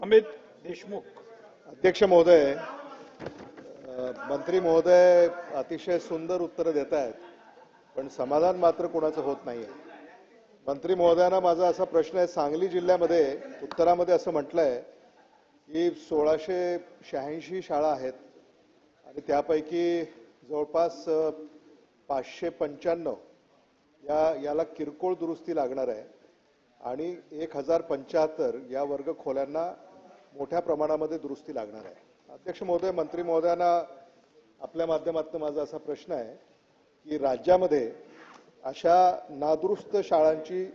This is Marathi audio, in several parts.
अमित देशमुख. अध्यक्ष महोदय मंत्री महोदय अतिशय सुंदर उत्तरं देत आहेत पण समाधान मात्र कोणाचं होत नाहीये. मंत्री महोदयांना माझा असा प्रश्न आहे सांगली जिल्ह्यामध्ये उत्तरामध्ये असं म्हटलंय की सोळाशे शहाऐंशी शाळा आहेत आणि त्यापैकी जवळपास पाचशे पंच्याण्णव या याला किरकोळ दुरुस्ती लागणार आहे आणि एक हजार पंच्याहत्तर या वर्ग खोल्यांना मोठ्या प्रमाणामध्ये दुरुस्ती लागणार आहे. अध्यक्ष महोदय मंत्री महोदयांना आपल्या माध्यमातून माझा असा प्रश्न आहे की राज्यामध्ये अशा नादुरुस्त शाळांची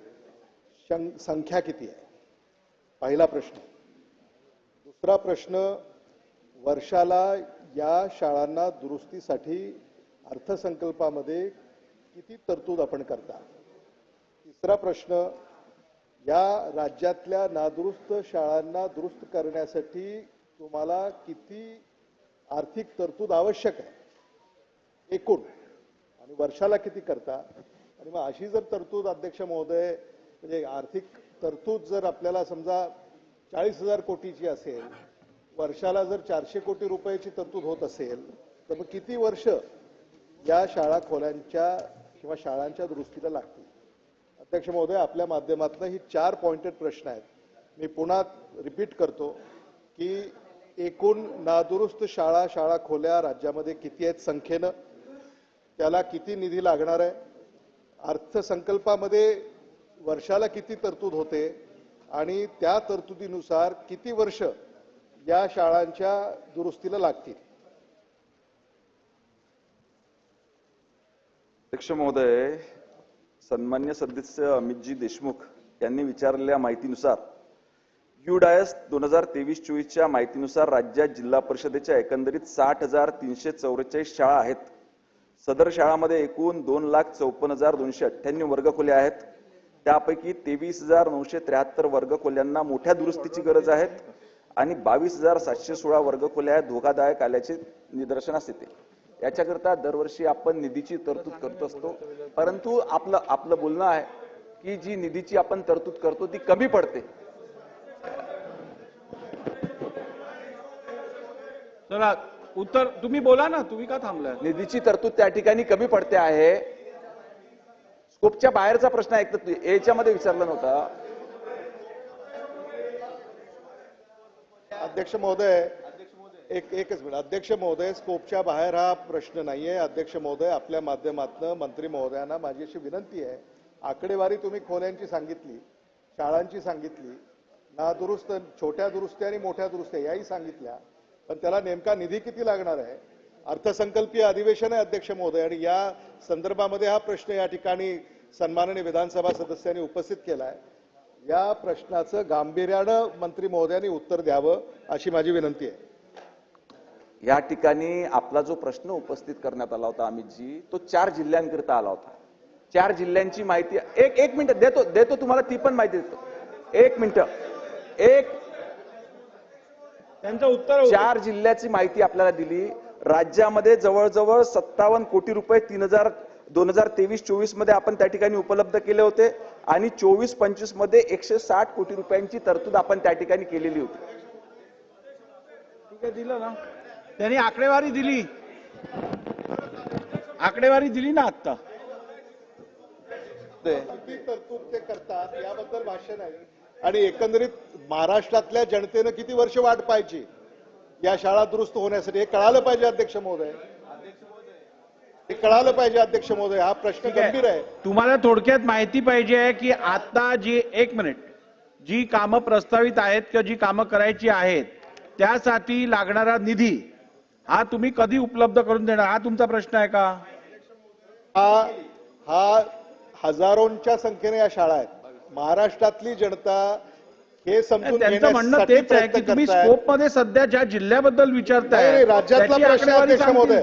शं- संख्या किती आहे? पहिला प्रश्न. दुसरा प्रश्न वर्षाला या शाळांना दुरुस्तीसाठी अर्थसंकल्पामध्ये किती तरतूद आपण करता? तिसरा प्रश्न या राज्यातल्या नादुरुस्त शाळांना दुरुस्त करण्यासाठी तुम्हाला किती आर्थिक तरतूद आवश्यक आहे? एकूण. आणि वर्षाला किती करता? आणि मग अशी जर तरतूद अध्यक्ष महोदय म्हणजे आर्थिक तरतूद जर आपल्याला समजा चाळीस हजार कोटीची असेल वर्षाला जर चारशे कोटी रुपयाची तरतूद होत असेल तर मग किती वर्ष या शाळा खोल्यांच्या किंवा शाळांच्या दुरुस्तीला लागतील? अध्यक्ष महोदय आपल्या माध्यमातून ही चार पॉइंटेड प्रश्न आहेत. मी पुन्हा रिपीट करतो की एकूण नादुरुस्त शाळा शाळा खोल्या राज्यामध्ये किती आहेत संख्येनं? त्याला किती निधी लागणार आहे? अर्थसंकल्पामध्ये वर्षाला किती तरतूद होते? आणि त्या तरतुदीनुसार किती वर्ष या शाळांच्या दुरुस्तीला लागतील? अध्यक्ष महोदय सन्मान्य सदस्य अमितजी देशमुख यांनी विचारलेल्या माहितीनुसार युडायस दोन हजार तेवीस चोवीसच्या माहितीनुसार राज्यात जिल्हा परिषदेच्या एकंदरीत साठ हजार तीनशे चौवेचाळीस शाळा आहेत. सदर शाळामध्ये एकूण दोन लाख चौपन्न हजार दोनशे अठ्ठ्याण्णव वर्गखोल्या आहेत. त्यापैकी तेवीस हजार नऊशे त्र्याहत्तर वर्गखोल्यांना मोठ्या दुरुस्तीची गरज आहे आणि बावीस हजार सातशे सोळा वर्गखोल्या धोकादायक आल्याचे निदर्शनास येते. याच्याकरता दरवर्षी आपण निधीची तरतूद करत असतो. परंतु आपलं आपलं बोलणं आहे की जी निधीची आपण तरतूद करतो ती कमी पडते. चला उत्तर तुम्ही बोला ना तुम्ही का थांबलाय निधीची तरतूद त्या ठिकाणी कमी पडते आहे. स्कोपच्या बाहेरचा प्रश्न आहे एक तर याच्यामध्ये विचारला नव्हता. अध्यक्ष महोदय एक एकच मिनिट. अध्यक्ष महोदय स्कोपच्या बाहेर हा प्रश्न नाहीये. अध्यक्ष महोदय आपल्या माध्यमातून मंत्री महोदयांना माझी अशी विनंती आहे. आकडेवारी तुम्ही खोल्यांची सांगितली शाळांची सांगितली ना दुरुस्त छोट्या दुरुस्त्या आणि मोठ्या दुरुस्त्या याही सांगितल्या. पण त्याला नेमका निधी किती लागणार आहे? अर्थसंकल्पीय अधिवेशन आहे अध्यक्ष महोदय आणि या संदर्भामध्ये हा प्रश्न या ठिकाणी सन्माननीय विधानसभा सदस्यांनी उपस्थित केला आहे या प्रश्नाचं गांभीर्यानं मंत्री महोदयांनी उत्तर द्यावं अशी माझी विनंती आहे. या ठिकाणी आपला जो प्रश्न उपस्थित करण्यात आला होता अमितजी तो चार जिल्ह्यांकरिता आला होता. चार जिल्ह्यांची माहिती एक एक मिनिट देतो देतो तुम्हाला ती पण माहिती देतो. एक मिनिट एक त्यांचं उत्तर. चार जिल्ह्याची माहिती आपल्याला दिली. राज्यामध्ये जवळजवळ सत्तावन्न कोटी रुपये तीन हजार दोन हजार तेवीस चोवीसमध्ये आपण त्या ठिकाणी उपलब्ध केले होते आणि चोवीस पंचवीसमध्ये एकशे साठ कोटी रुपयांची तरतूद आपण त्या ठिकाणी केलेली होती. ठीक आहे दिलं ना. त्यांनी आकडेवारी दिली. आकडेवारी दिली ना आता किती तरतूद ते करतात याबद्दल भाष्य नाही. आणि एकंदरीत महाराष्ट्रातल्या जनतेनं किती वर्ष वाट पाहायची? या शाळा दुरुस्त होण्यासाठी. हे कळालं पाहिजे अध्यक्ष महोदय? हे कळालं पाहिजे अध्यक्ष महोदय? हा प्रश्न. गंभीर आहे. तुम्हाला थोडक्यात माहिती पाहिजे आहे की आता जी एक मिनिट. जी कामं प्रस्तावित आहेत किंवा जी कामं करायची आहेत त्यासाठी लागणारा निधी हा तुम्ही कधी उपलब्ध करून देणार? हा तुमचा प्रश्न आहे का? हा हा हजारोंच्या संख्येने या शाळा आहेत. महाराष्ट्रातली जनता हे समजून त्यांचं म्हणणं तेच आहे की तुम्ही. स्कोपमध्ये सध्या ज्या जिल्ह्याबद्दल विचारताय राज्यातला प्रश्न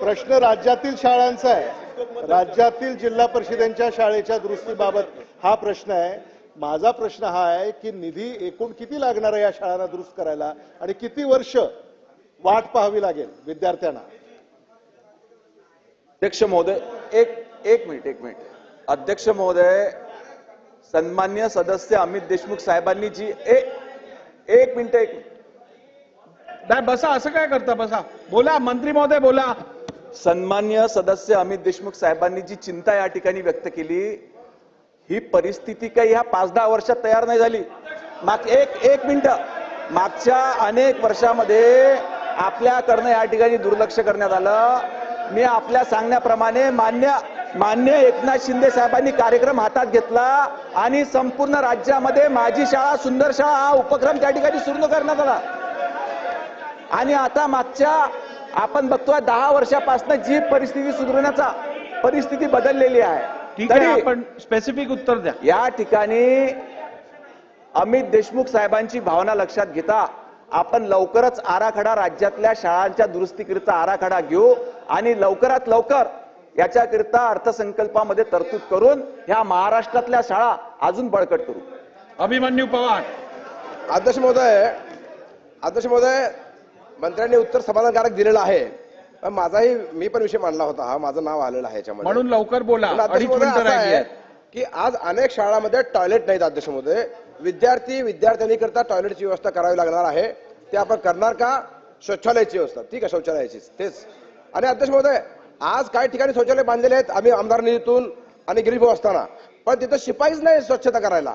प्रश्न राज्यातील शाळांचा आहे. राज्यातील जिल्हा परिषदेच्या शाळेच्या दुरुस्तीबाबत हा प्रश्न आहे. माझा प्रश्न हा आहे की निधी एकूण किती लागणार आहे या शाळांना दुरुस्त करायला? आणि किती वर्ष वाट पाहावी लागेल विद्यार्थ्यांना. अध्यक्ष महोदय एक एक मिनिट एक मिनिट. अध्यक्ष महोदय सन्मान्य सदस्य अमित देशमुख साहेबांनी जी ए एक मिनिट एक. नाही बसा असं काय करता बसा. बोला मंत्री महोदय बोला. सन्मान्य सदस्य अमित देशमुख साहेबांनी जी चिंता या ठिकाणी व्यक्त केली ही परिस्थिती काही ह्या पाच दहा वर्षात तयार नाही झाली. माग एक एक मिनिट. मागच्या अनेक वर्षामध्ये आपल्याकडनं या ठिकाणी दुर्लक्ष करण्यात आलं. मी आपल्या सांगण्याप्रमाणे मान्य मान्य एकनाथ शिंदे साहेबांनी कार्यक्रम हातात घेतला आणि संपूर्ण राज्यामध्ये माझी शाळा सुंदर शाळा हा उपक्रम त्या ठिकाणी सुरू करण्यात आला. आणि आता मागच्या आपण बघतोय दहा वर्षापासून जी परिस्थिती सुधारण्याचा परिस्थिती बदललेली आहे. तरी आपण स्पेसिफिक उत्तर द्या. या ठिकाणी अमित देशमुख साहेबांची भावना लक्षात घेता आपण लवकरच आराखडा राज्यातल्या शाळांच्या दुरुस्तीकरिता आराखडा घेऊ आणि लवकरात लवकर याच्याकरिता अर्थसंकल्पामध्ये तरतूद करून ह्या महाराष्ट्रातल्या शाळा अजून बळकट करू. अभिमन्यू पवार. अध्यक्ष महोदय अध्यक्ष महोदय मंत्र्यांनी उत्तर समाधानकारक दिलेलं आहे पण माझाही मी पण विषय मांडला होता हा माझं नाव आलेलं आहे याच्यामध्ये. म्हणून लवकर बोला की आज अनेक शाळांमध्ये टॉयलेट नाहीत अध्यक्ष महोदय. विद्यार्थी विद्यार्थ्यांनी करता टॉयलेटची व्यवस्था करावी लागणार आहे. ते आपण करणार का? शौचालयाची व्यवस्था. ठीक आहे शौचालयाची. तेच. आणि अध्यक्ष महोदय आज काही ठिकाणी शौचालय बांधलेले आहेत. आम्ही आमदार निधीतून आणि गिरीभाऊ असताना. पण तिथं शिपाईच नाही स्वच्छता करायला.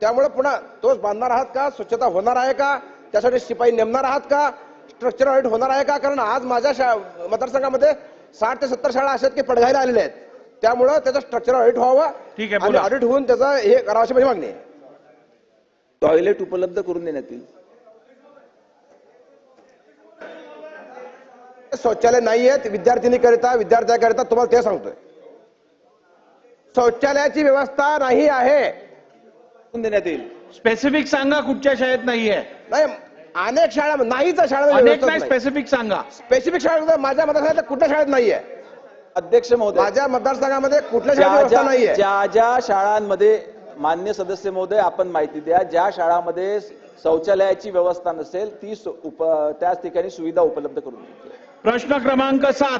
त्यामुळे पुन्हा तोच बांधणार आहात का? स्वच्छता होणार आहे का? त्यासाठी शिपाई नेमणार आहात का? स्ट्रक्चर ऑडिट होणार आहे का? कारण आज माझ्या शा मतदारसंघामध्ये साठ ते सत्तर शाळा अशा की पडघायला आलेल्या आहेत. त्यामुळं त्याचं स्ट्रक्चर ऑडिट व्हावं ठीक आहे, आणि. ऑडिट होऊन त्याचं हे करावं अशी माझी मागणी आहे. टॉयलेट उपलब्ध करून देण्यात येईल. शौचालय नाही आहेत विद्यार्थिनीकरिता विद्यार्थ्याकरिता तुम्हाला ते सांगतोय. शौचालयाची व्यवस्था नाही आहे. करून देण्यात येईल. स्पेसिफिक सांगा कुठच्या शाळेत नाहीये नाही अनेक शाळा नाहीच शाळा स्पेसिफिक सांगा. स्पेसिफिक शाळा माझ्या मतदारसंघात कुठल्या शाळेत नाहीये अध्यक्ष महोदय. माझ्या मतदारसंघामध्ये कुठल्या शाळेत नाहीये ज्या ज्या शाळांमध्ये मान्य सदस्य महोदय आपण माहिती द्या ज्या शाळामध्ये शौचालयाची व्यवस्था नसेल ती उप- त्याच ठिकाणी सुविधा उपलब्ध करून प्रश्न क्रमांक सात.